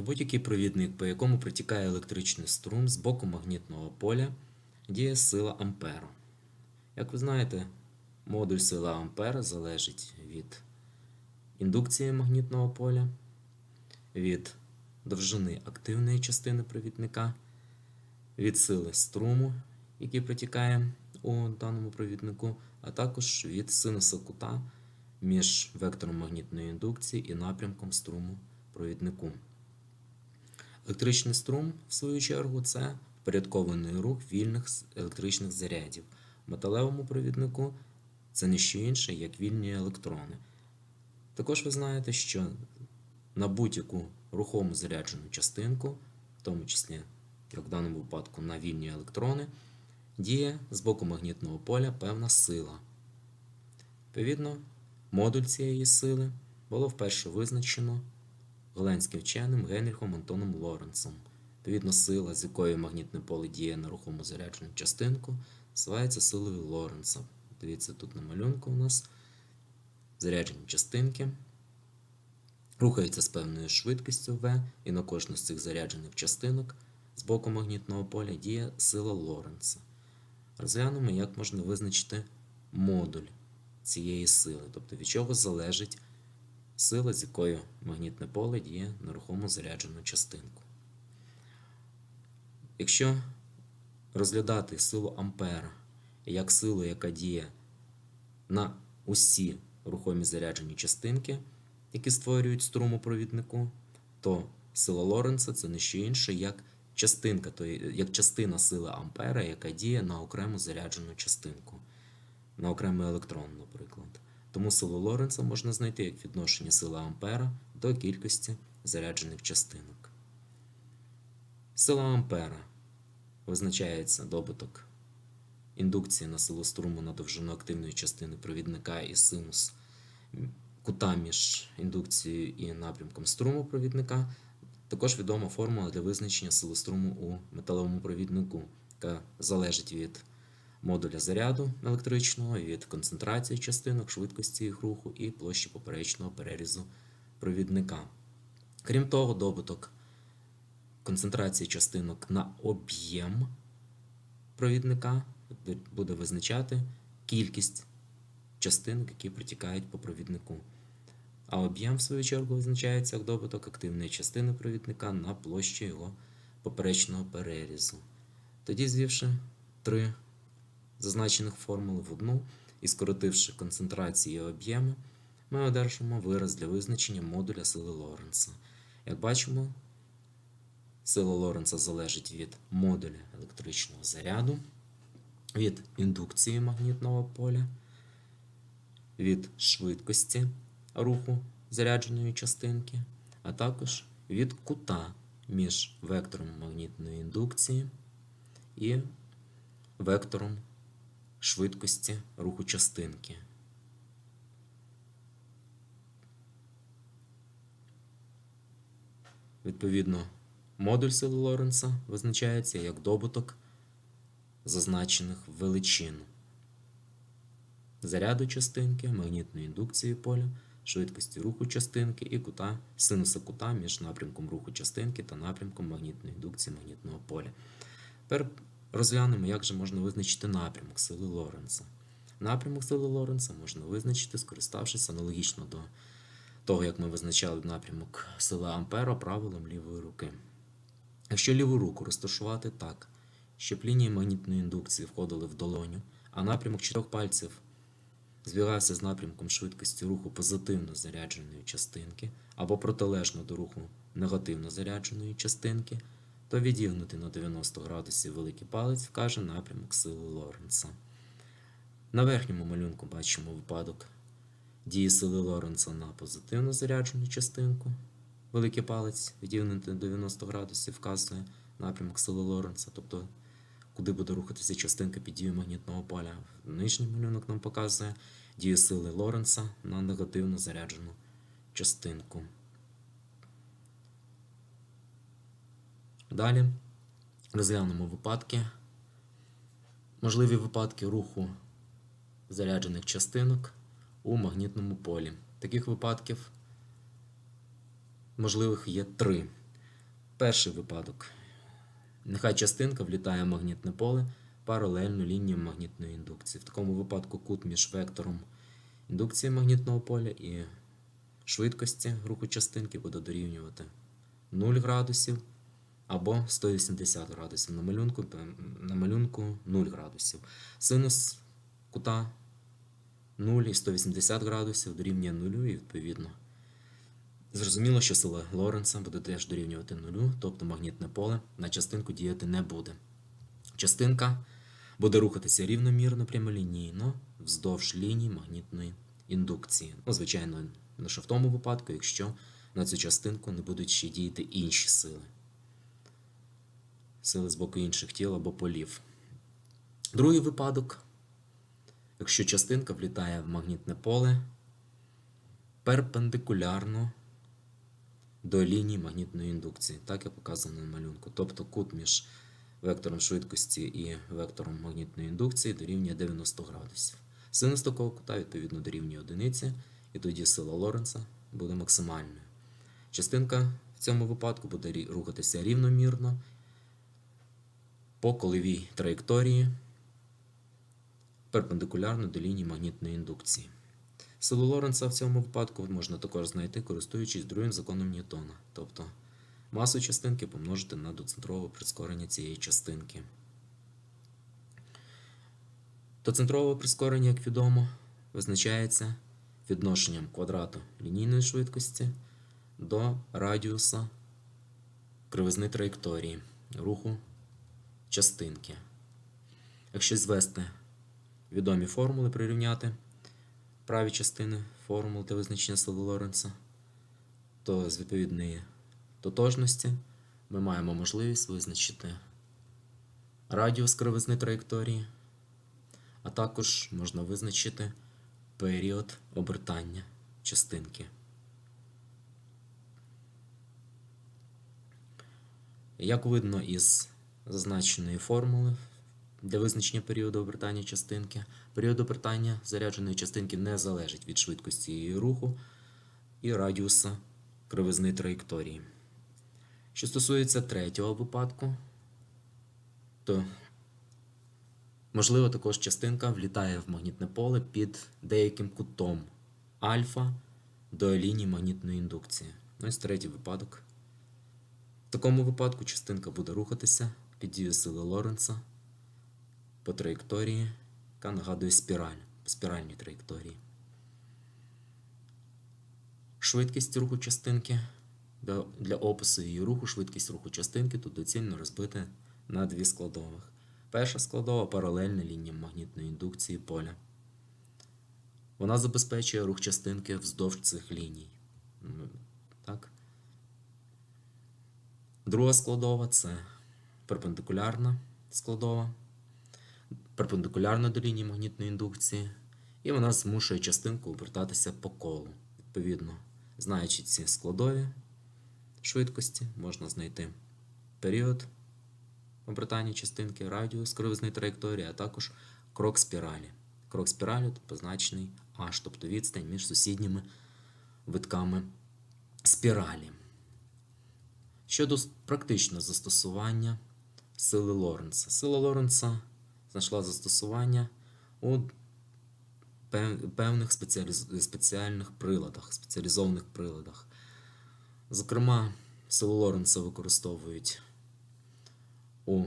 Будь-який провідник, по якому протікає електричний струм з боку магнітного поля, діє сила Ампера. Як ви знаєте, модуль сили Ампера залежить від індукції магнітного поля, від довжини активної частини провідника, від сили струму, який протікає у даному провіднику, а також від синуса кута між вектором магнітної індукції і напрямком струму провіднику. Електричний струм, в свою чергу, це впорядкований рух вільних електричних зарядів. В металевому провіднику це не що інше, як вільні електрони. Також ви знаєте, що на будь-яку рухому заряджену частинку, в тому числі, як в даному випадку, на вільні електрони, діє з боку магнітного поля певна сила. Відповідно, модуль цієї сили було вперше визначено голландським вченим Генріхом Антоном Лоренцем. Відповідно, сила, з якою магнітне поле діє на рухому заряджену частинку, називається силою Лоренца. Дивіться, тут на малюнку у нас заряджені частинки рухаються з певною швидкістю V, і на кожну з цих заряджених частинок з боку магнітного поля діє сила Лоренца. Розглянемо, як можна визначити модуль цієї сили, тобто від чого залежить сила, з якою магнітне поле діє на рухому заряджену частинку. Якщо розглядати силу Ампера як силу, яка діє на усі рухомі заряджені частинки, які створюють струм у провіднику, то сила Лоренца це не що інше, як частинка, тої- як частина сили Ампера, яка діє на окрему заряджену частинку, на окремий електрон, наприклад. Тому силу Лоренца можна знайти як відношення сили Ампера до кількості заряджених частинок. Сила Ампера визначається добуток індукції на силу струму на довжину активної частини провідника і синус кута між індукцією і напрямком струму провідника. Також відома формула для визначення сили струму у металевому провіднику, яка залежить від модуля заряду електричного, від концентрації частинок, швидкості їх руху і площі поперечного перерізу провідника. Крім того, добуток концентрації частинок на об'єм провідника буде визначати кількість частинок, які протікають по провіднику. А об'єм, в свою чергу, визначається як добуток активної частини провідника на площу його поперечного перерізу. Тоді, звівши три зазначених формули в одну і скоротивши концентрації і об'єми, ми одержимо вираз для визначення модуля сили Лоренца. Як бачимо, сила Лоренца залежить від модуля електричного заряду, від індукції магнітного поля, від швидкості руху зарядженої частинки, а також від кута між вектором магнітної індукції і вектором швидкості руху частинки. Відповідно, модуль сили Лоренца визначається як добуток зазначених величин заряду частинки, магнітної індукції поля, швидкості руху частинки і кута, синуса кута між напрямком руху частинки та напрямком магнітної індукції магнітного поля. Тепер розглянемо, як же можна визначити напрямок сили Лоренца. Напрямок сили Лоренца можна визначити, скориставшись аналогічно до того, як ми визначали напрямок сили Ампера правилом лівої руки. Якщо ліву руку розташувати так, щоб лінії магнітної індукції входили в долоню, а напрямок чотирьох пальців збігався з напрямком швидкості руху позитивно зарядженої частинки або протилежно до руху негативно зарядженої частинки, то відігнути на 90 градусів великий палець вкаже напрямок сили Лоренца. На верхньому малюнку бачимо випадок дії сили Лоренца на позитивно заряджену частинку. Великий палець відігнути на 90 градусів вказує напрямок сили Лоренца, тобто куди буде рухатися частинка під дією магнітного поля. Нижній малюнок нам показує дію сили Лоренца на негативно заряджену частинку. Далі розглянемо випадки. Можливі випадки руху заряджених частинок у магнітному полі. Таких випадків можливих є три. Перший випадок. Нехай частинка влітає в магнітне поле паралельно лініям магнітної індукції. В такому випадку кут між вектором індукції магнітного поля і швидкості руху частинки буде дорівнювати 0 градусів або 180 градусів. На малюнку, на малюнку 0 градусів. Синус кута 0 і 180 градусів дорівнює 0 і відповідно. Зрозуміло, що сила Лоренца буде теж дорівнювати нулю, тобто магнітне поле на частинку діяти не буде. Частинка буде рухатися рівномірно прямолінійно вздовж лінії магнітної індукції. Ну, звичайно, лише в тому випадку, якщо на цю частинку не будуть ще діяти інші сили. Сили з боку інших тіл або полів. Другий випадок, якщо частинка влітає в магнітне поле перпендикулярно до лінії магнітної індукції, так як показано на малюнку. Тобто кут між вектором швидкості і вектором магнітної індукції дорівнює 90 градусів. Синус такого кута відповідно дорівнює одиниці, і тоді сила Лоренца буде максимальною. Частинка в цьому випадку буде рухатися рівномірно по коловій траєкторії перпендикулярно до лінії магнітної індукції. Силу Лоренца в цьому випадку можна також знайти, користуючись другим законом Ньютона, тобто масу частинки помножити на доцентрове прискорення цієї частинки. Доцентрове прискорення, як відомо, визначається відношенням квадрату лінійної швидкості до радіуса кривизни траєкторії руху частинки. Якщо звести відомі формули, прирівняти праві частини формул для визначення сили Лоренца, то з відповідної тотожності ми маємо можливість визначити радіус кривизни траєкторії, а також можна визначити період обертання частинки. Як видно із зазначеної формули для визначення періоду обертання частинки, період обертання зарядженої частинки не залежить від швидкості її руху і радіуса кривизни траєкторії. Що стосується третього випадку, то можливо також частинка влітає в магнітне поле під деяким кутом альфа до лінії магнітної індукції. Ось третій випадок. В такому випадку частинка буде рухатися під дією сили Лоренца по траєкторії, яка нагадує спіраль, по спіральній траєкторії. Швидкість руху частинки для, для опису її руху, швидкість руху частинки тут доцільно розбити на дві складових. Перша складова паралельна лініям магнітної індукції поля. Вона забезпечує рух частинки вздовж цих ліній. Так? Друга складова це перпендикулярна складова, перпендикулярна до лінії магнітної індукції, і вона змушує частинку обертатися по колу. Відповідно, знаючи ці складові швидкості, можна знайти період обертання частинки, радіус кривизної траєкторії, а також крок спіралі. Крок спіралі позначений H, тобто відстань між сусідніми витками спіралі. Щодо практичного застосування сили Лоренца. Сила Лоренца знайшла застосування у певних спеціальних приладах, спеціалізованих приладах. Зокрема, силу Лоренца використовують у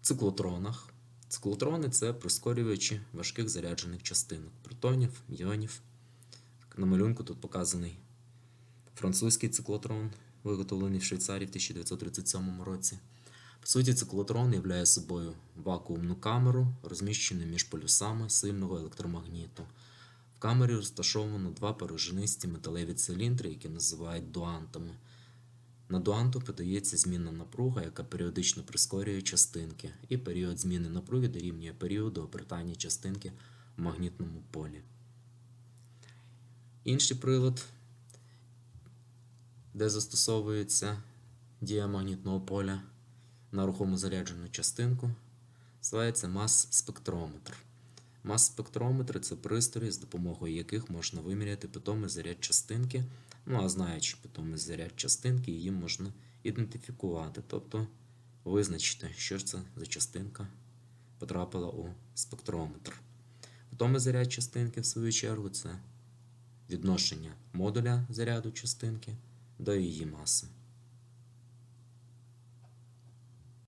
циклотронах. Циклотрони це прискорювачі важких заряджених частинок протонів, іонів. На малюнку тут показаний французький циклотрон, виготовлений в Швейцарії в 1937 році. По суті, циклотрон являє собою вакуумну камеру, розміщену між полюсами сильного електромагніту. В камері розташовано два порожнисті металеві циліндри, які називають дуантами. На дуанту подається змінна напруга, яка періодично прискорює частинки, і період зміни напруги дорівнює періоду обертання частинки в магнітному полі. Інший прилад, де застосовується дія магнітного поля на рухому заряджену частинку, називається мас-спектрометр. Мас-спектрометри це пристрої, з допомогою яких можна виміряти питомий заряд частинки. Ну а знаючи питомий заряд частинки, її можна ідентифікувати, тобто визначити, що ж це за частинка потрапила у спектрометр. Атомний заряд частинки, в свою чергу, це відношення модуля заряду частинки до її маси.